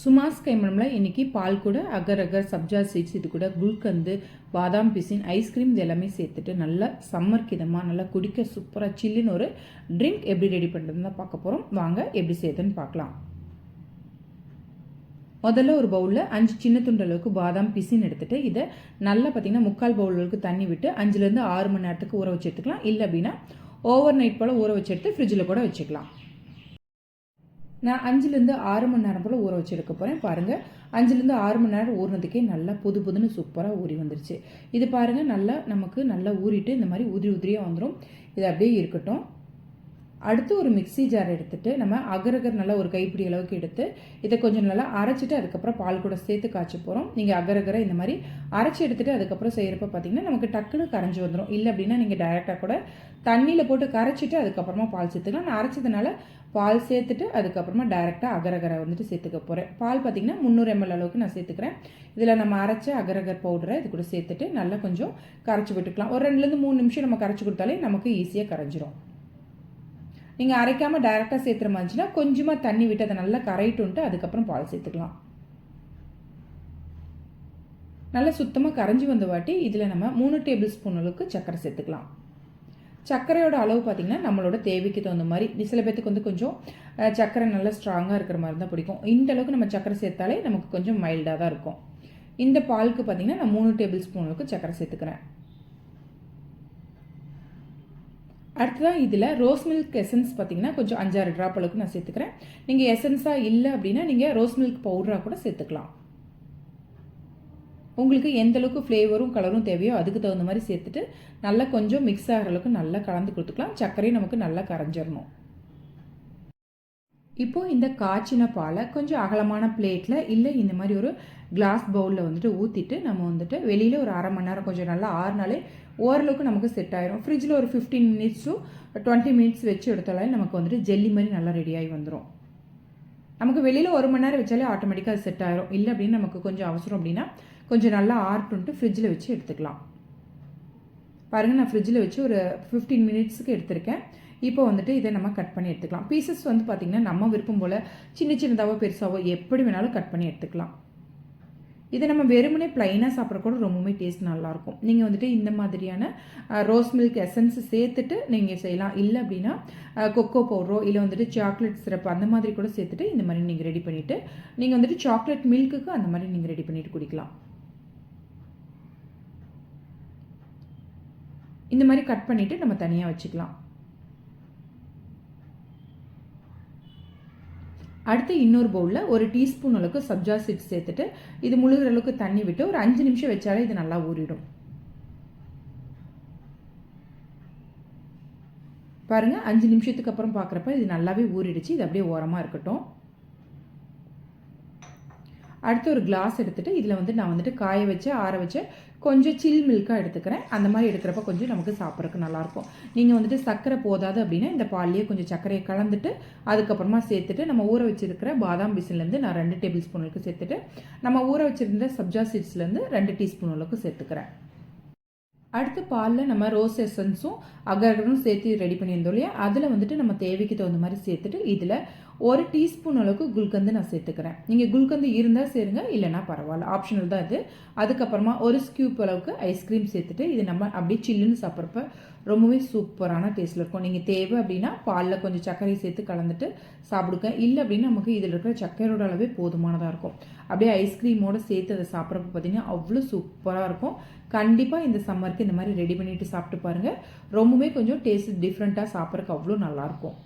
சுமாஸ் கைமணம்ல இன்னைக்கு பால் கூட அகர் அகர் சப்ஜா சீட்ஸ் இது கூட குல்கந்து பாதாம் பிசின் ஐஸ்கிரீம் இது எல்லாமே சேர்த்துட்டு நல்லா சம்மர் கிதமாக நல்லா குடிக்க சூப்பராக சில்லுன்னு ஒரு ட்ரிங்க் எப்படி ரெடி பண்ணுறதுன்னு தான் பார்க்க போகிறோம் வாங்க எப்படி செய்யுதுன்னு பார்க்கலாம். முதல்ல ஒரு பவுலில் அஞ்சு சின்ன துண்டு அளவுக்கு பாதாம் பிசின் எடுத்துட்டு இதை நல்லா பார்த்தீங்கன்னா முக்கால் பவுல் அளவுக்கு தண்ணி விட்டு அஞ்சுலேருந்து ஆறு மணி நேரத்துக்கு ஊற வச்சு எடுத்துக்கலாம். இல்லை அப்படின்னா ஓவர் நைட் போல் ஊற வச்சு எடுத்து ஃப்ரிட்ஜில் கூட வச்சுக்கலாம். நான் அஞ்சுலேருந்து ஆறு மணி நேரம் போல் ஊற வச்சு எடுக்க போகிறேன் பாருங்கள் அஞ்சுலேருந்து ஆறு மணி நேரம் ஊறினதுக்கே நல்லா புது புதுன்னு சூப்பராக ஊறி வந்துருச்சு. இது பாருங்கள் நல்லா நமக்கு நல்லா ஊறிட்டு இந்த மாதிரி உதிரி உதிரியாக வந்துடும் இது அப்படியே இருக்கட்டும். அடுத்து ஒரு மிக்ஸி ஜார் எடுத்துகிட்டு நம்ம அகரகர் நல்லா ஒரு கைப்பிடி அளவுக்கு எடுத்து இதை கொஞ்சம் நல்லா அரைச்சிட்டு அதுக்கப்புறம் பால் கூட சேர்த்து காய்ச்ச போகிறோம் நீங்கள் அகரகரை இந்த மாதிரி அரைச்சி எடுத்துகிட்டு அதுக்கப்புறம் செய்கிறப்ப பார்த்தீங்கன்னா நமக்கு டக்குன்னு கரைஞ்சி வந்துடும் இல்லை அப்படின்னா நீங்கள் டைரெக்டாக கூட தண்ணியில் போட்டு கரைச்சிட்டு அதுக்கப்புறமா பால் சேர்த்துக்கலாம். நான் அரைச்சதுனால பால் சேர்த்துட்டு அதுக்கப்புறமா டைரெக்டாக அகரகரை வந்துட்டு சேர்த்துக்க போகிறேன் பால் பார்த்தீங்கன்னா முந்நூறு எம்எல் அளவுக்கு நான் சேர்த்துக்கிறேன். இதில் நம்ம அரைச்ச அகரகர் பவுடரை இது கூட சேர்த்துட்டு நல்லா கொஞ்சம் கரைச்சி விட்டுக்கலாம். ஒரு ரெண்டுலேருந்து மூணு நிமிஷம் நம்ம கரைச்சி கொடுத்தாலே நமக்கு ஈஸியாக கரைஞ்சிரும். நீங்கள் அரைக்காமல் டைரெக்டாக சேர்த்துற மாதிரிச்சுன்னா கொஞ்சமாக தண்ணி விட்டு அதை நல்லா கரைட்டுன்ட்டு அதுக்கப்புறம் பால் சேர்த்துக்கலாம். நல்லா சுத்தமாக கரைஞ்சி வந்த வாட்டி இதில் நம்ம மூணு டேபிள் ஸ்பூன் அளவுக்கு சர்க்கரை சேர்த்துக்கலாம். சர்க்கரையோட அளவு பார்த்திங்கன்னா நம்மளோட தேவைக்கு தகுந்த மாதிரி. சில பேத்துக்கு வந்து கொஞ்சம் சர்க்கரை நல்லா ஸ்ட்ராங்காக இருக்கிற மாதிரி தான் பிடிக்கும். இந்த அளவுக்கு நம்ம சர்க்கரை சேர்த்தாலே நமக்கு கொஞ்சம் மைல்டாக தான் இருக்கும். இந்த பாலுக்கு பார்த்திங்கன்னா நான் மூணு டேபிள் ஸ்பூன் அளவுக்கு சர்க்கரை சேர்த்துக்கிறேன். அடுத்ததாக இதில் ரோஸ் மில்க் எசன்ஸ் பார்த்தீங்கன்னா கொஞ்சம் அஞ்சாறு ட்ராப் அளவுக்கு நான் சேர்த்துக்கிறேன். நீங்கள் எசன்ஸாக இல்லை அப்படின்னா நீங்கள் ரோஸ் மில்க் பவுடராக கூட சேர்த்துக்கலாம். உங்களுக்கு எந்த அளவுக்கு ஃப்ளேவரும் கலரும் தேவையோ அதுக்கு தகுந்த மாதிரி சேர்த்துட்டு நல்லா கொஞ்சம் மிக்ஸ் ஆகிற அளவுக்கு நல்லா கலந்து கொடுத்துக்கலாம். சர்க்கரையும் நமக்கு நல்லா கரைஞ்சிடணும் இப்போ இந்த காய்ச்சின பாலை கொஞ்சம் அகலமான பிளேட்டில் இல்லை இந்த மாதிரி ஒரு கிளாஸ் பவுலில் வந்துட்டு ஊற்றிட்டு நம்ம வந்துட்டு வெளியில் ஒரு அரை மணி நேரம் கொஞ்சம் நல்லா ஆறுனாலே ஓரளவுக்கு நமக்கு செட் ஆயிரும். ஃப்ரிட்ஜில் ஒரு fifteen minutes to twenty minutes வச்சு எடுத்தாலே நமக்கு வந்துட்டு ஜெல்லி மாதிரி நல்லா ரெடியாகி வந்துடும் நமக்கு வெளியில் ஒரு மணி நேரம் வச்சாலே ஆட்டோமேட்டிக்காக அது செட் ஆயிரும். இல்லை அப்படின்னு நமக்கு கொஞ்சம் அவசரம் அப்படின்னா கொஞ்சம் நல்லா ஆர்ட்டுன்ட்டு ஃப்ரிட்ஜில் வச்சு எடுத்துக்கலாம். பாருங்கள் நான் ஃப்ரிட்ஜில் வச்சு ஒரு ஃபிஃப்டீன் மினிட்ஸுக்கு எடுத்திருக்கேன். இப்போ வந்துட்டு இதை நம்ம கட் பண்ணி எடுத்துக்கலாம். பீசஸ் வந்து பார்த்திங்கன்னா நம்ம விருப்பம் போல் சின்ன சின்னதாவோ பெருசாவோ எப்படி வேணாலும் கட் பண்ணி எடுத்துக்கலாம். இதை நம்ம வெறுமனே ப்ளைனாக சாப்பிட்ற கூட ரொம்பவுமே டேஸ்ட் நல்லாயிருக்கும். நீங்கள் வந்துட்டு இந்த மாதிரியான ரோஸ் மில்க் எசன்ஸ் சேர்த்துட்டு நீங்கள் செய்யலாம். இல்லை அப்படின்னா கொக்கோ பவுடரோ இல்லை வந்துட்டு சாக்லேட் சிரப் அந்த மாதிரி கூட சேர்த்துட்டு இந்த மாதிரி நீங்கள் ரெடி பண்ணிவிட்டு நீங்கள் வந்துட்டு சாக்லேட் மில்க்குக்கு அந்த மாதிரி நீங்கள் ரெடி பண்ணிவிட்டு குடிக்கலாம். இந்த மாதிரி கட் பண்ணிவிட்டு நம்ம தனியாக வச்சுக்கலாம். அடுத்து இன்னொரு பவுலில் ஒரு டீஸ்பூன் அளவுக்கு சப்ஜா சீட்ஸ் சேர்த்துட்டு இது முழுகிற அளவுக்கு தண்ணி விட்டு ஒரு அஞ்சு நிமிஷம் வச்சாலே இது நல்லா ஊறிடும். பாருங்கள் அஞ்சு நிமிஷத்துக்கு அப்புறம் பார்க்குறப்ப இது நல்லாவே ஊறிடுச்சு. இது அப்படியே ஓரமாக இருக்கட்டும். அடுத்து ஒரு கிளாஸ் எடுத்துகிட்டு இதில் வந்து நான் வந்துட்டு காய வச்சு ஆற வச்சு கொஞ்சம் சில் மில்காக எடுத்துக்கிறேன். அந்த மாதிரி எடுக்கிறப்ப கொஞ்சம் நமக்கு சாப்பிட்றதுக்கு நல்லாயிருக்கும். நீங்கள் வந்துட்டு சர்க்கரை போதாது அப்படின்னா இந்த பால்லேயே கொஞ்சம் சர்க்கரையை கலந்துட்டு அதுக்கப்புறமா சேர்த்துட்டு நம்ம ஊற வச்சிருக்கிற பாதாம் பிசின்லேருந்து நான் ரெண்டு டேபிள் ஸ்பூன் அளவுக்கு சேர்த்துட்டு நம்ம ஊற வச்சிருந்த சப்ஜா சீட்ஸ்லேருந்து ரெண்டு டீஸ்பூன் அளவுக்கு சேர்த்துக்கிறேன். அடுத்து பாலில் நம்ம ரோஸ் எசன்ஸும் அகரகரும் சேர்த்து ரெடி பண்ணியிருந்தோம் இல்லையா? அதில் வந்துட்டு நம்ம தேவைக்கு தகுந்த மாதிரி சேர்த்துட்டு இதில் ஒரு டீஸ்பூன் அளவுக்கு குல்கந்து நான் சேர்த்துக்கிறேன். நீங்கள் குல்கந்து இருந்தால் சேருங்க இல்லைனா பரவாயில்ல. ஆப்ஷனல் தான் இது. அதுக்கப்புறமா ஒரு ஸ்கியூப் அளவுக்கு ஐஸ்கிரீம் சேர்த்துட்டு இது நம்ம அப்படியே சில்லுன்னு சாப்பிட்றப்ப ரொம்பவே சூப்பரான டேஸ்ட்டில் இருக்கும். நீங்கள் தேவை அப்படின்னா பாலில் கொஞ்சம் சர்க்கரை சேர்த்து கலந்துட்டு சாப்பிடுங்க. இல்லை அப்படின்னா நமக்கு இதில் இருக்கிற சர்க்கரையோட அளவே போதுமானதாக இருக்கும். அப்படியே ஐஸ்கிரீமோடு சேர்த்து அதை சாப்பிட்றப்ப பார்த்தீங்கன்னா அவ்வளோ சூப்பராக இருக்கும். கண்டிப்பாக இந்த சம்மருக்கு இந்த மாதிரி ரெடி பண்ணிவிட்டு சாப்பிட்டு பாருங்கள் ரொம்பவே கொஞ்சம் டேஸ்ட் டிஃப்ரெண்ட்டாக சாப்பிட்றதுக்கு அவ்வளோ நல்லாயிருக்கும்